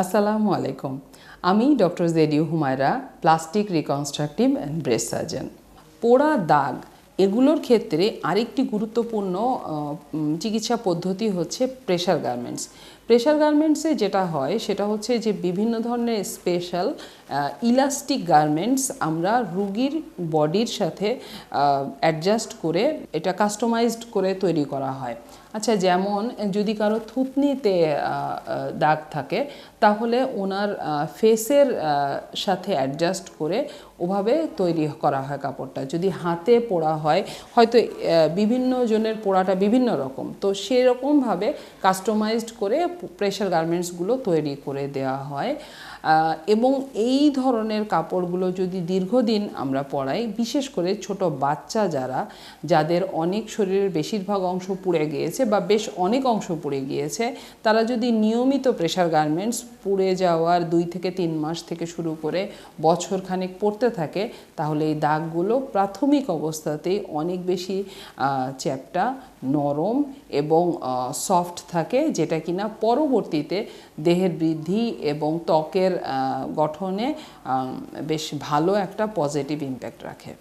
আসসালামু আলাইকুম। আমি doctor JDU Humaira, plastic reconstructive and burns surgeon. পোড়া দাগ, এগুলোর ক্ষেত্রে আরেকটি গুরুত্বপূর্ণ চিকিৎসা পদ্ধতি হচ্ছে প্রেশার গার্মেন্টস। প্রেশার গার্মেন্টসে যেটা হয়, সেটা হচ্ছে যে বিভিন্ন ধরনের স্পেশাল ইলাস্টিক গার্মেন্টস আমরা রুগীর বডির সাথে অ্যাডজাস্ট করে এটা কাস্টমাইজড করে তৈরি করা হয়। আচ্ছা যেমন যদি কারও থুতনিতে দাগ থাকে, তাহলে ওনার ফেসের সাথে অ্যাডজাস্ট করে ওভাবে তৈরি করা হয় কাপড়টা। যদি হাতে পোড়া হয়, হয়তো বিভিন্ন জনের পোড়াটা বিভিন্ন রকম। তো সেরকমভাবে কাস্টমাইজড করে প্রেশার গার্মেন্টসগুলো তৈরি করে দেওয়া হয়। এবং এই ধরনের কাপড়গুলো যদি দীর্ঘদিন আমরা পরাই, বিশেষ করে ছোট বাচ্চা যারা, যাদের অনেক শরীরের বেশিরভাগ অংশ পুড়ে গিয়েছে বা বেশ অনেক অংশ পুড়ে গিয়েছে, তারা যদি নিয়মিত প্রেশার গার্মেন্টস পুড়ে যাওয়ার দুই থেকে তিন মাস থেকে শুরু করে বছর খানেক পড়তে থাকে, তাহলে এই দাগগুলো প্রাথমিক অবস্থাতেই অনেক বেশি চ্যাপ্টা নরম এবং সফট থাকে, যেটা কিনা পরবর্তীতে দেহের বৃদ্ধি এবং ত্বকের গঠনে বেশ ভালো একটা পজিটিভ ইম্প্যাক্ট রাখে।